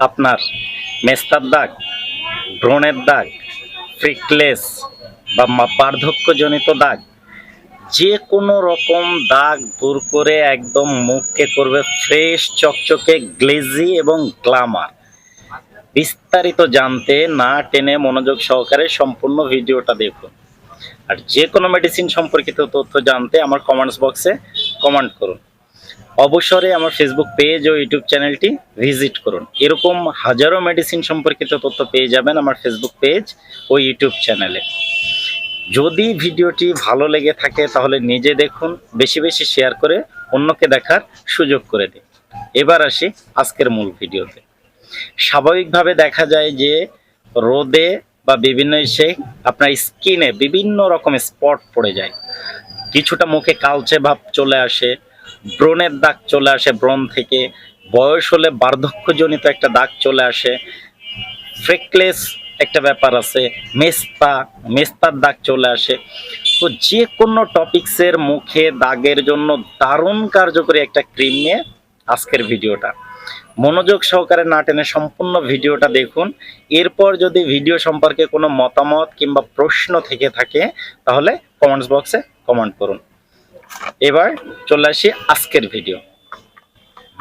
আপনার মেস্তার দাগ ব্রণের দাগ ফ্রিকলেস বা বার্ধক্যজনিত দাগ, যে কোনো রকম দাগ দূর করে একদম মুখকে করবে ফ্রেশ চকচকে গ্লেজি এবং গ্লামার বিস্তারিত জানতে না টেনে মনোযোগ সহকারে সম্পূর্ণ ভিডিওটা দেখুন। আর যে কোনো মেডিসিন সম্পর্কিত তথ্য জানতে আমার কমেন্টস বক্সে কমেন্ট করুন। অবসরে আমার ফেসবুক পেজ ও ইউটিউব চ্যানেলটি ভিজিট করুন। এরকম হাজারো মেডিসিন সম্পর্কিত তথ্য পেয়ে যাবেন আমার ফেসবুক পেজ ও ইউটিউব চ্যানেলে যদি ভিডিওটি ভালো লেগে থাকে, তাহলে নিজে দেখুন, বেশি বেশি শেয়ার করে অন্যকে দেখার সুযোগ করে দিন। এবার আসি আজকের মূল ভিডিওতে। স্বাভাবিকভাবে দেখা যায় যে রোদে বা বিভিন্ন এসে আপনার স্কিনে বিভিন্ন রকম স্পট পড়ে যায়। কিছুটা মুখে কালচে ভাব চলে আসে ব্রণের দাগ চলে আসে ব্রণ থেকে। বয়স হলে বার্ধক্যজনিত একটা দাগ চলে আসে। ফ্রেকলেস একটা ব্যাপার আছে, মেস্তা, মেস্তার দাগ চলে আসে। তো যে কোনো টপিক্সের মুখে দাগের জন্য দারুণ কার্যকরী একটা ক্রিম নিয়ে আজকের ভিডিওটা। মনোযোগ সহকারে না টেনে সম্পূর্ণ ভিডিওটা দেখুন। এরপর যদি ভিডিও সম্পর্কে কোনো মতামত কিংবা প্রশ্ন থেকে থাকে, তাহলে কমেন্টস বক্সে কমেন্ট করুন। এবার চলে আসি আজকের ভিডিও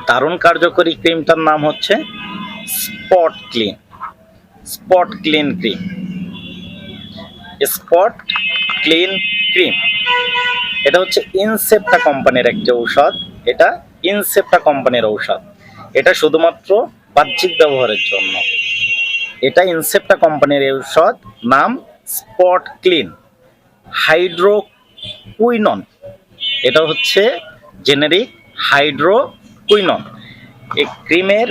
দারুণ কার্যকরী ক্রিমটার নাম হচ্ছে spot clean. Spot clean cream. Spot clean cream. এটা হচ্ছে ইনসেপ্টা কোম্পানির একটি ঔষধ। এটা ইনসেপ্টা কোম্পানির ঔষধ। এটা শুধুমাত্র বাহ্যিক ব্যবহারের জন্য। এটা ইনসেপ্টা কোম্পানির ঔষধ নাম স্পট ক্লিন। হাইড্রো কুইনন এটা হচ্ছে জেনেরিক হাইড্রো কুইনন এই ক্রিমের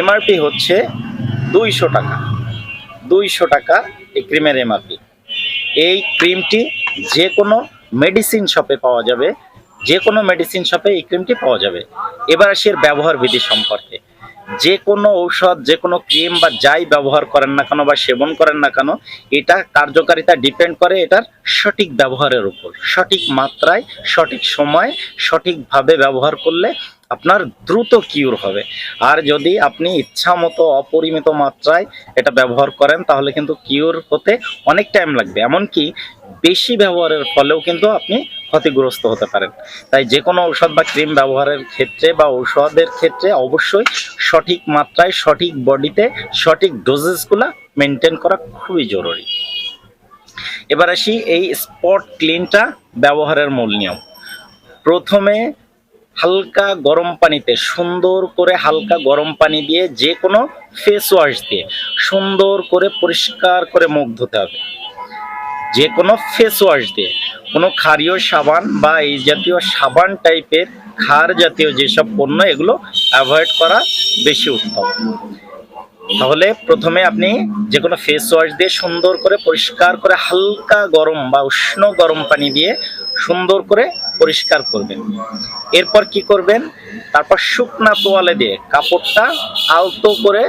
এমআরপি হচ্ছে দুইশো টাকা। দুইশো টাকা এই ক্রিমের এমআরপি এই ক্রিমটি যে কোনো মেডিসিন শপে পাওয়া যাবে যে কোনো মেডিসিন শপে এই ক্রিমটি পাওয়া যাবে। এবার আসি এর ব্যবহার বিধি সম্পর্কে। যে কোনো ঔষধ যে কোনো ক্রিম বা যাই ব্যবহার করেন না কেন বা সেবন করেন না কেন, এটা কার্যকারিতা ডিপেন্ড করে এটার সঠিক ব্যবহারের উপর। সঠিক মাত্রায়, সঠিক সময়, সঠিকভাবে ব্যবহার করলে আপনার দ্রুত কিউর হবে। আর যদি আপনি ইচ্ছা মতো অপরিমিত মাত্রায় এটা ব্যবহার করেন, তাহলে কিন্তু কিউর হতে অনেক টাইম লাগবে। এমনকি বেশি ব্যবহারের ফলেও কিন্তু আপনি ক্ষতিগ্রস্ত হতে পারেন। তাই যে কোনো ঔষধ বা ক্রিম ব্যবহারের ক্ষেত্রে বা ঔষধের ক্ষেত্রে অবশ্যই সঠিক মাত্রায় সঠিক বডিতে সঠিক ডোজেসগুলো মেনটেন করা খুবই জরুরি। এবার আসি এই স্পট ক্লিনটা ব্যবহারের মূল নিয়ম। প্রথমে হালকা গরম পানিতে সুন্দর করে হালকা গরম পানি দিয়ে যে কোনো ফেস ওয়াশ দিয়ে সুন্দর করে পরিষ্কার করে মুখ ধুতে হবে। যে কোনো ফেস ওয়াশ দিয়ে, কোনো ক্ষারীয় সাবান বা এই জাতীয় সাবান টাইপের ক্ষার জাতীয় যেসব পণ্য, এগুলো অ্যাভয়েড করা বেশি উত্তম। তাহলে প্রথমে আপনি যে কোনো ফেস ওয়াশ দিয়ে সুন্দর করে পরিষ্কার করে হালকা গরম বা উষ্ণ গরম পানি দিয়ে সুন্দর করে পরিষ্কার করবেন। এরপর কি করবেন? তারপর শুকনা তোয়ালে দিয়ে কাপড়টা আলতো করে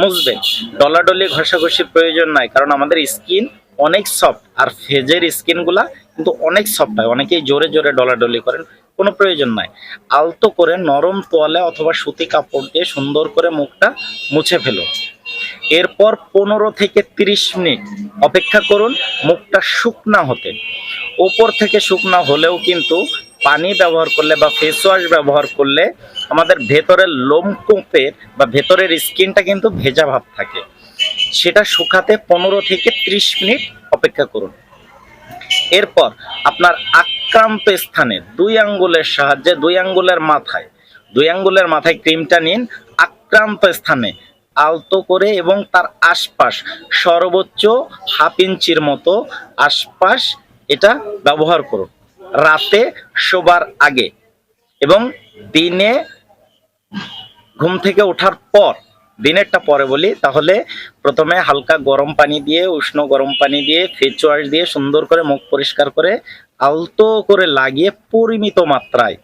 মুছবেন। ডলাডলি ঘষাঘষির প্রয়োজন নাই, কারণ আমাদের স্কিন অনেক সফট, আর ফেজের স্কিনগুলা কিন্তু অনেক সফট হয়। অনেকেই জোরে জোরে ডলাডলি করেন, কোনো প্রয়োজন নাই। আলতো করে নরম তোয়ালে অথবা সুতি কাপড় দিয়ে সুন্দর করে মুখটা মুছে ফেলুন। এরপর পনেরো থেকে তিরিশ মিনিট অপেক্ষা করুন, মুখটা শুকনা হতে। ওপর থেকে শুকনা হলেও কিন্তু পানি ব্যবহার করলে বা ফেস ওয়াশ ব্যবহার করলে আমাদের ভেতরের লোমকূপের বা ভেতরের স্কিনটা কিন্তু ভেজা ভাব থাকে। সেটা শুকাতে পনেরো থেকে ত্রিশ মিনিট অপেক্ষা করুন। এরপর আপনার আক্রান্ত স্থানে দুই আঙ্গুলের সাহায্যে, দুই আঙ্গুলের মাথায়, দুই আঙ্গুলের মাথায় ক্রিমটা নিন, আক্রান্ত স্থানে আলতো করে এবং তার আশপাশ সর্বোচ্চ হাফ ইঞ্চির মতো আশপাশ এটা ব্যবহার করুন। রাতে শোবার আগে এবং দিনে ঘুম থেকে ওঠার পর, দিনেরটা পরে বলি, তাহলে প্রথমে হালকা গরম পানি দিয়ে, উষ্ণ গরম পানি দিয়ে ফেস ওয়াশ দিয়ে সুন্দর করে মুখ পরিষ্কার করে আলতো করে লাগিয়ে পরিমিত মাত্রায়।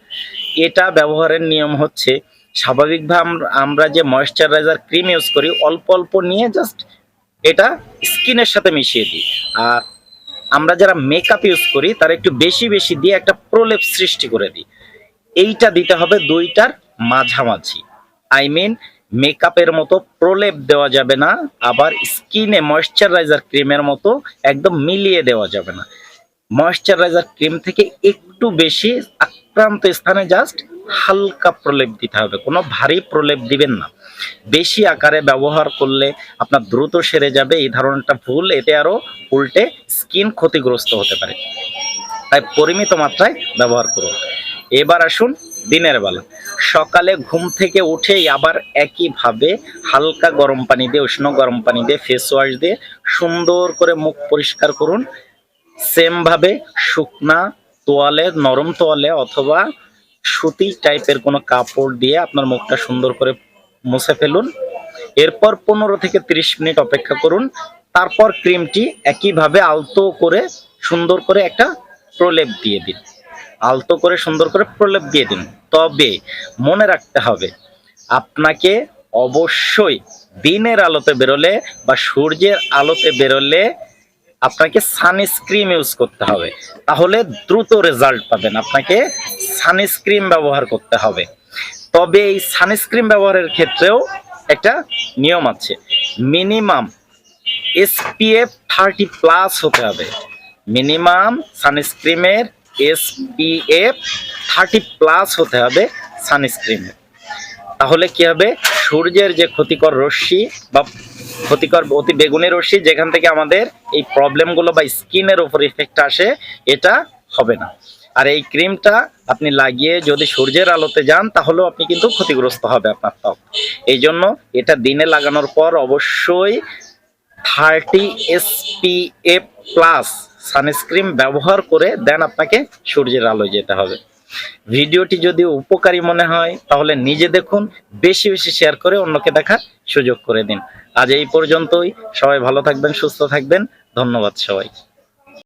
এটা ব্যবহারের নিয়ম হচ্ছে স্বাভাবিকভাবে আমরা- যে ময়েশ্চারাইজার ক্রিম ইউজ করি, অল্প অল্প নিয়ে জাস্ট এটা স্কিনের সাথে মিশিয়ে দিই। আর আমরা যারা মেকআপ ইউজ করি, তারা একটু বেশি বেশি দিয়ে একটা প্রলেপ সৃষ্টি করে দিই। এইটা দিতে হবে দুইটার মাঝামাঝি। আই মিন মেকআপের মতো প্রলেপ দেওয়া যাবে না, আবার স্কিনে ময়শ্চারাইজার ক্রিমের মতো একদম মিলিয়ে দেওয়া যাবে না। ময়শ্চারাইজার ক্রিম থেকে একটু বেশি আক্রান্ত স্থানে জাস্ট হালকা প্রলেপ দিতে হবে, কোনো ভারী প্রলেপ দিবেন না। বেশি আকারে ব্যবহার করলে আপনার দ্রুত সেরে যাবে, এই ধারণাটা ভুল, এতে আরও উল্টে স্কিন ক্ষতিগ্রস্ত হতে পারে। তাই পরিমিত মাত্রায় ব্যবহার করুন। এবার আসুন দিনের বেলা। সকালে ঘুম থেকে উঠেই আবার একইভাবে হালকা গরম পানি দিয়ে, উষ্ণ গরম পানি দিয়ে ফেস ওয়াশ দিয়ে সুন্দর করে মুখ পরিষ্কার করুন। সেমভাবে শুকনা তোয়ালে, নরম তোয়ালে অথবা সুতি টাইপের কোনো কাপড় দিয়ে আপনার মুখটা সুন্দর করে মুছে ফেলুন। এরপর পনেরো থেকে তিরিশ মিনিট অপেক্ষা করুন। তারপর ক্রিমটি একইভাবে আলতো করে সুন্দর করে একটা প্রলেপ দিয়ে দিন। আলতো করে সুন্দর করে প্রলেপ দিয়ে দিন। তবে মনে রাখতে হবে, আপনাকে অবশ্যই দিনের আলোতে বেরোলে বা সূর্যের আলোতে বেরোলে আপনাকে সানস্ক্রিন ইউজ করতে হবে। তাহলে দ্রুত রেজাল্ট পাবেন। আপনাকে সানস্ক্রিন ব্যবহার করতে হবে। তবে এই সানস্ক্রিন ব্যবহারের ক্ষেত্রেও একটা নিয়ম আছে। মিনিমাম এসপিএফ থার্টি প্লাস হতে হবে। মিনিমাম সানস্ক্রিনের এসপিএফ থার্টি প্লাস হতে হবে সানস্ক্রিনের তাহলে কি হবে? সূর্যের যে ক্ষতিকর রশ্মি বা ক্ষতিকর অতি বেগুনি রশ্মি যেখান থেকে আমাদের এই প্রবলেমগুলো বা স্কিনের উপর ইফেক্ট আসে, এটা হবে না। আর এই ক্রিমটা আপনি লাগিয়ে যদি সূর্যের আলোতে যান, তাহলেও আপনি কিন্তু ক্ষতিগ্রস্ত হবে আপনার ত্বক। এই জন্য এটা দিনে লাগানোর পর অবশ্যই থার্টি এসপিএফ প্লাস সানস্ক্রিন ব্যবহার করে দেন আপনাকে সূর্যের আলোয় যেতে হবে। ভিডিওটি যদি উপকারী মনে হয়, তাহলে নিজে দেখুন, বেশি বেশি শেয়ার করে অন্যকে দেখার সুযোগ করে দিন। আজ এই পর্যন্তই। সবাই ভালো থাকবেন, সুস্থ থাকবেন। ধন্যবাদ সবাই